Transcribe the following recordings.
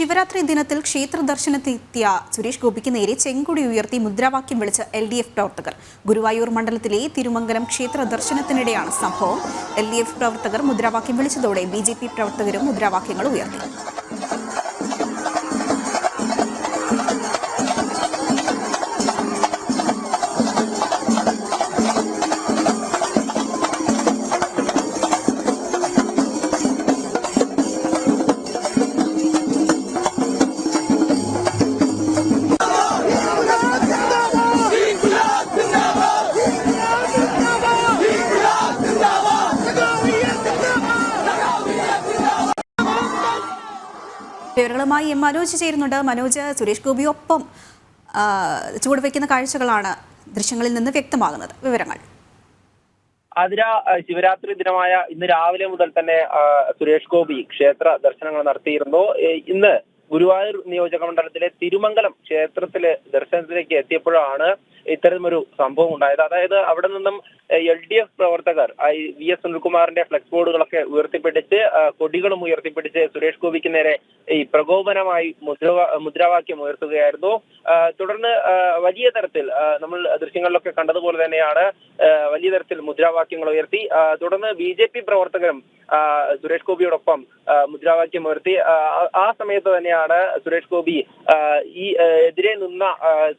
ശിവരാത്രി ദിനത്തിൽ ക്ഷേത്ര ദർശനത്തിനെത്തിയ സുരേഷ് ഗോപിക്ക് നേരെ ചെങ്കൊടി ഉയർത്തി മുദ്രാവാക്യം വിളിച്ച എൽ ഡി എഫ് പ്രവർത്തകർ. ഗുരുവായൂർ മണ്ഡലത്തിലെ തിരുമംഗലം ക്ഷേത്ര ദർശനത്തിനിടെയാണ് സംഭവം. എൽ ഡി എഫ് പ്രവർത്തകർ മുദ്രാവാക്യം വിളിച്ചതോടെ ബി ജെ പി പ്രവർത്തകരും മുദ്രാവാക്യങ്ങൾ ഉയർത്തി. വിവരങ്ങളുമായി എം മനോജ് ചേരുന്നുണ്ട്. മനോജ് സുരേഷ് ഗോപിയൊപ്പം ആ, ചുവടുവെക്കുന്ന കാഴ്ചകളാണ് ദൃശ്യങ്ങളിൽ നിന്ന് വ്യക്തമാകുന്നത്. വിവരങ്ങൾ. അതിര ശിവരാത്രി ദിനമായ ഇന്ന് രാവിലെ മുതൽ തന്നെ സുരേഷ് ഗോപി ക്ഷേത്ര ദർശനങ്ങൾ നടത്തിയിരുന്നു. ഇന്ന് ഗുരുവായൂർ നിയോജക മണ്ഡലത്തിലെ തിരുമംഗലം ക്ഷേത്രത്തിലെ ദർശനത്തിലേക്ക് എത്തിയപ്പോഴാണ് ഇത്തരമൊരു സംഭവം ഉണ്ടായത്. അതായത് അവിടെ നിന്നും എൽ ഡി എഫ് പ്രവർത്തകർ വി എസ് സുനിൽകുമാറിന്റെ ഫ്ലെക്സ് ബോർഡുകളൊക്കെ ഉയർത്തിപ്പിടിച്ച് കൊടികളും ഉയർത്തിപ്പിടിച്ച് സുരേഷ് ഗോപിക്ക് നേരെ ഈ പ്രകോപനമായി മുദ്രാ മുദ്രാവാക്യം ഉയർത്തുകയായിരുന്നു. തുടർന്ന് വലിയ തരത്തിൽ നമ്മൾ ദൃശ്യങ്ങളിലൊക്കെ കണ്ടതുപോലെ തന്നെയാണ് വലിയ തരത്തിൽ മുദ്രാവാക്യങ്ങൾ ഉയർത്തി തുടർന്ന് ബി ജെ പി പ്രവർത്തകരും സുരേഷ് ഗോപിയോടൊപ്പം മുദ്രാവാക്യം ഉയർത്തി ആ സമയത്ത് തന്നെയാണ് സുരേഷ് ഗോപി ഈ എതിരെ നിന്ന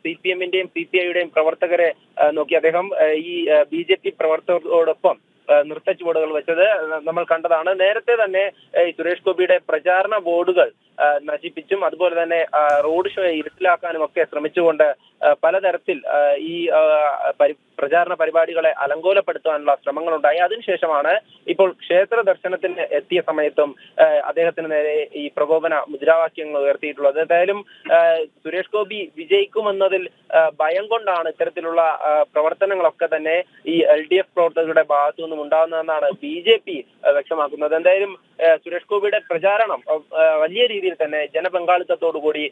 സി പി എമ്മിന്റെയും സി പി ഐയുടെയും പ്രവർത്തകരെ നോക്കി. അദ്ദേഹം ഈ ബി ജെ പി പ്രവർത്തകരോടൊപ്പം നൃത്ത ചുവടുകൾ വെച്ചത് നമ്മൾ കണ്ടതാണ്. നേരത്തെ തന്നെ സുരേഷ് ഗോപിയുടെ പ്രചാരണ ബോർഡുകൾ നശിപ്പിച്ചും അതുപോലെ തന്നെ റോഡ് ഷോ ഇരുട്ടിലാക്കാനും ഒക്കെ ശ്രമിച്ചുകൊണ്ട് പലതരത്തിൽ ഈ പ്രചാരണ പരിപാടികളെ അലങ്കോലപ്പെടുത്താനുള്ള ശ്രമങ്ങളുണ്ടായി. അതിനുശേഷമാണ് ഇപ്പോൾ ക്ഷേത്ര ദർശനത്തിന് എത്തിയ സമയത്തും അദ്ദേഹത്തിന് നേരെ ഈ പ്രകോപന മുദ്രാവാക്യങ്ങൾ ഉയർത്തിയിട്ടുള്ളത്. എന്തായാലും സുരേഷ് ഗോപി വിജയിക്കുമെന്നതിൽ ഭയം കൊണ്ടാണ് ഇത്തരത്തിലുള്ള പ്രവർത്തനങ്ങളൊക്കെ തന്നെ ഈ എൽ ഡി എഫ് പ്രവർത്തകരുടെ ഭാഗത്തു നിന്നും ഉണ്ടാകുന്നതെന്നാണ് ബി ജെ പി വ്യക്തമാക്കുന്നത്. എന്തായാലും സുരേഷ് ഗോപിയുടെ പ്രചാരണം വലിയ രീതിയിൽ തന്നെ ജനപങ്കാളിത്തത്തോടുകൂടി കൂടി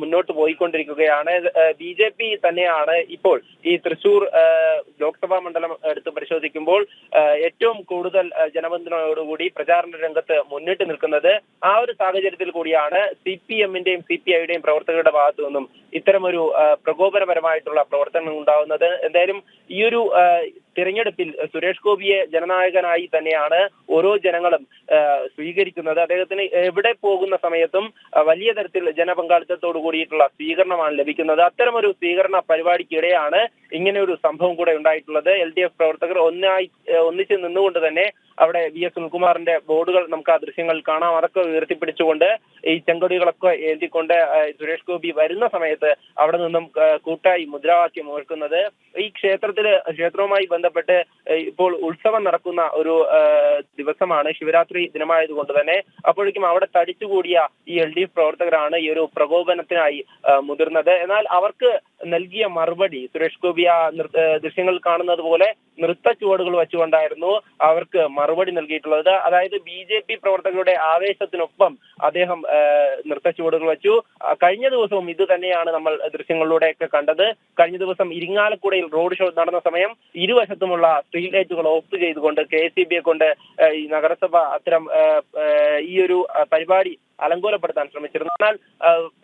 മുന്നോട്ട് പോയിക്കൊണ്ടിരിക്കുകയാണ്. ബി ജെ പി തന്നെയാണ് ഇപ്പോൾ ഈ തൃശൂർ ലോക്സഭാ മണ്ഡലം എടുത്ത് പരിശോധിക്കുമ്പോൾ ഏറ്റവും കൂടുതൽ ജനപിന്തുണയോടുകൂടി പ്രചാരണ രംഗത്ത് മുന്നിട്ട് നിൽക്കുന്നത് ആ ഒരു സാഹചര്യത്തിൽ കൂടിയാണ് സി പി എമ്മിന്റെയും സി പി ഐയുടെയും പ്രവർത്തകരുടെ ഭാഗത്തു നിന്നും ഇത്തരമൊരു പ്രകോപനപരമായിട്ടുള്ള പ്രവർത്തനങ്ങൾ ഉണ്ടാകുന്നത് എന്തായാലും ഈ ഒരു തിരഞ്ഞെടുപ്പിൽ സുരേഷ് ഗോപിയെ ജനനായകനായി തന്നെയാണ് ഓരോ ജനങ്ങളും സ്വീകരിക്കുന്നത്. അദ്ദേഹത്തിന് എവിടെ പോകുന്ന സമയത്തും വലിയ തരത്തിൽ ജനപങ്കാളിത്തത്തോടു കൂടിയിട്ടുള്ള സ്വീകരണമാണ് ലഭിക്കുന്നത്. അത്തരമൊരു സ്വീകരണ പരിപാടിക്കിടെയാണ് ഇങ്ങനെ ഒരു സംഭവം കൂടെ ഉണ്ടായിട്ടുള്ളത്. എൽ ഡി എഫ് പ്രവർത്തകർ ഒന്നായി ഒന്നിച്ച് നിന്നുകൊണ്ട് തന്നെ അവിടെ വി എസ് സുനിൽകുമാറിന്റെ ബോർഡുകൾ നമുക്ക് ആ ദൃശ്യങ്ങൾ കാണാം. അതൊക്കെ ഉയർത്തിപ്പിടിച്ചുകൊണ്ട് ഈ ചെങ്കൊടികളൊക്കെ എഴുതിക്കൊണ്ട് സുരേഷ് ഗോപി വരുന്ന സമയത്ത് അവിടെ നിന്നും കൂട്ടായി മുദ്രാവാക്യം ഓർക്കുന്നത്. ഈ ക്ഷേത്രത്തിൽ ക്ഷേത്രവുമായി ബന്ധപ്പെട്ട് ഏഹ് ഇപ്പോൾ ഉത്സവം നടക്കുന്ന ഒരു ദിവസമാണ് ശിവരാത്രി ദിനമായതുകൊണ്ട് തന്നെ അപ്പോഴേക്കും അവിടെ തടിച്ചുകൂടിയ ഈ എൽ ഡി എഫ് പ്രവർത്തകരാണ് ഈ ഒരു പ്രകോപനത്തിനായി മുതിർന്നത്. എന്നാൽ അവർക്ക് നൽകിയ മറുപടി സുരേഷ് ഗോപി ആ ദൃശ്യങ്ങൾ കാണുന്നത് പോലെ നൃത്ത ചുവടുകൾ വെച്ചുകൊണ്ടായിരുന്നു അവർക്ക് മറുപടി നൽകിയിട്ടുള്ളത്. അതായത് ബി ജെ പി പ്രവർത്തകരുടെ ആവേശത്തിനൊപ്പം അദ്ദേഹം നൃത്ത ചുവടുകൾ വെച്ചു. കഴിഞ്ഞ ദിവസവും ഇത് തന്നെയാണ് നമ്മൾ ദൃശ്യങ്ങളിലൂടെയൊക്കെ കണ്ടത്. കഴിഞ്ഞ ദിവസം ഇരിങ്ങാലക്കുടയിൽ റോഡ് ഷോ നടന്ന സമയം ഇരുവശത്തുമുള്ള സ്ട്രീറ്റ് ലൈറ്റുകൾ ഓഫ് ചെയ്തുകൊണ്ട് കെ എസ് കൊണ്ട് ഈ നഗരസഭ അത്തരം ഈ ഒരു പരിപാടി അലങ്കോലപ്പെടുത്താൻ ശ്രമിച്ചിരുന്നു. എന്നാൽ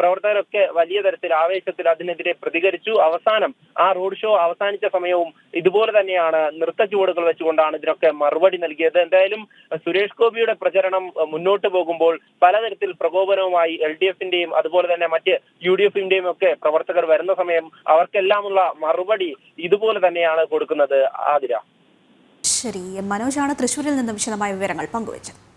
പ്രവർത്തകരൊക്കെ വലിയ തരത്തിൽ ആവേശത്തിൽ അതിനെതിരെ പ്രതികരിച്ചു. അവസാനം ആ റോഡ് ഷോ അവസാനിച്ച സമയവും ഇതുപോലെ തന്നെയാണ് നൃത്ത ചുവടുകൾ വെച്ചുകൊണ്ടാണ് ഇതിനൊക്കെ മറുപടി നൽകിയത്. എന്തായാലും സുരേഷ് ഗോപിയുടെ പ്രചരണം മുന്നോട്ട് പോകുമ്പോൾ പലതരത്തിൽ പ്രകോപനവുമായി എൽ ഡി എഫിന്റെയും അതുപോലെ തന്നെ മറ്റ് യു ഡി എഫിന്റെയും ഒക്കെ പ്രവർത്തകർ വരുന്ന സമയം അവർക്കെല്ലാമുള്ള മറുപടി ഇതുപോലെ തന്നെയാണ് കൊടുക്കുന്നത് ആതിര. ശരി. മനോജാണ് തൃശൂരിൽ നിന്നും വിശദമായ വിവരങ്ങൾ പങ്കുവച്ചത്.